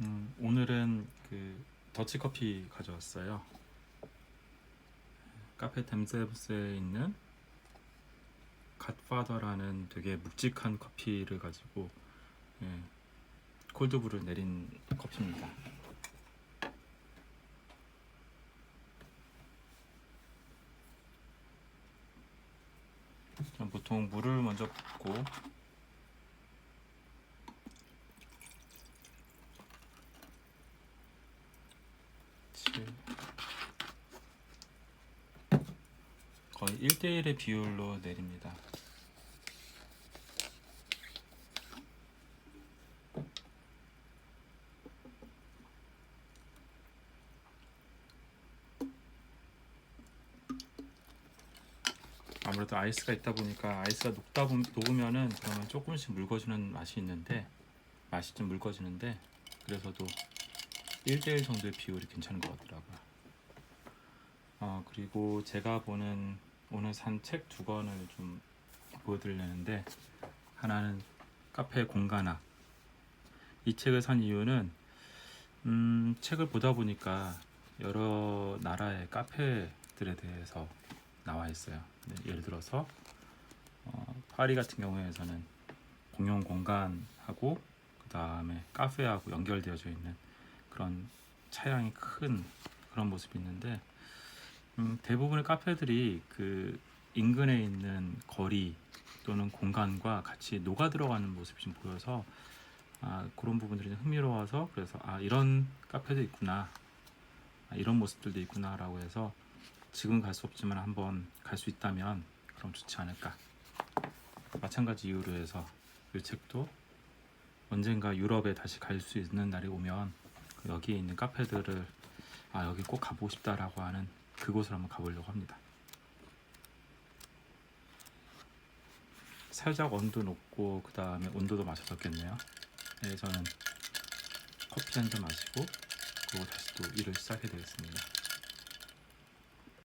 음, 오늘은 그 더치 커피 가져왔어요. 카페 댐세브스에 있는 갓파더라는 되게 묵직한 커피를 가지고 예, 콜드브루 내린 커피입니다. 전 보통 물을 먼저 붓고 거의 1대1의 비율로 내립니다. 아무래도 아이스가 있다 보니까 아이스가 녹다 보, 녹으면은 그러면 조금씩 묽어지는 맛이 있는데 맛이 좀 묽어지는데 그래서도 1대1 정도의 비율이 괜찮은 것 같더라고요. 어, 그리고 제가 보는 오늘 산 책 두 권을 좀 보여드리려는데 하나는 카페 공간학 이 책을 산 이유는 음, 책을 보다 보니까 여러 나라의 카페들에 대해서 나와 있어요. 네, 예를 들어서 어, 파리 같은 경우에서는 공용 공간하고 그 다음에 카페하고 연결되어져 있는 그런 차량이 큰 그런 모습이 있는데 음, 대부분의 카페들이 그 인근에 있는 거리 또는 공간과 같이 녹아 들어가는 모습이 좀 보여서 아, 그런 부분들이 좀 흥미로워서 그래서 아 이런 카페도 있구나 아, 이런 모습들도 있구나라고 해서 지금 갈 수 없지만 한번 갈 수 있다면 그럼 좋지 않을까. 마찬가지 이유로 해서 이 책도 언젠가 유럽에 다시 갈 수 있는 날이 오면 그 여기에 있는 카페들을 아 여기 꼭 가보고 싶다라고 하는 그곳을 한번 가보려고 합니다. 살짝 온도 높고 그 다음에 온도도 맞춰졌겠네요. 네, 저는 커피 한 잔 마시고 그리고 다시 또 일을 시작해 되겠습니다.